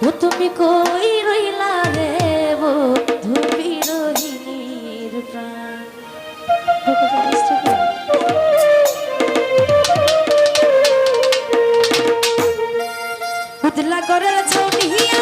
ও তুমি কই রইলা রে বন্ধু বিরোহীর প্রাণ? উদলা করে ছড়িয়া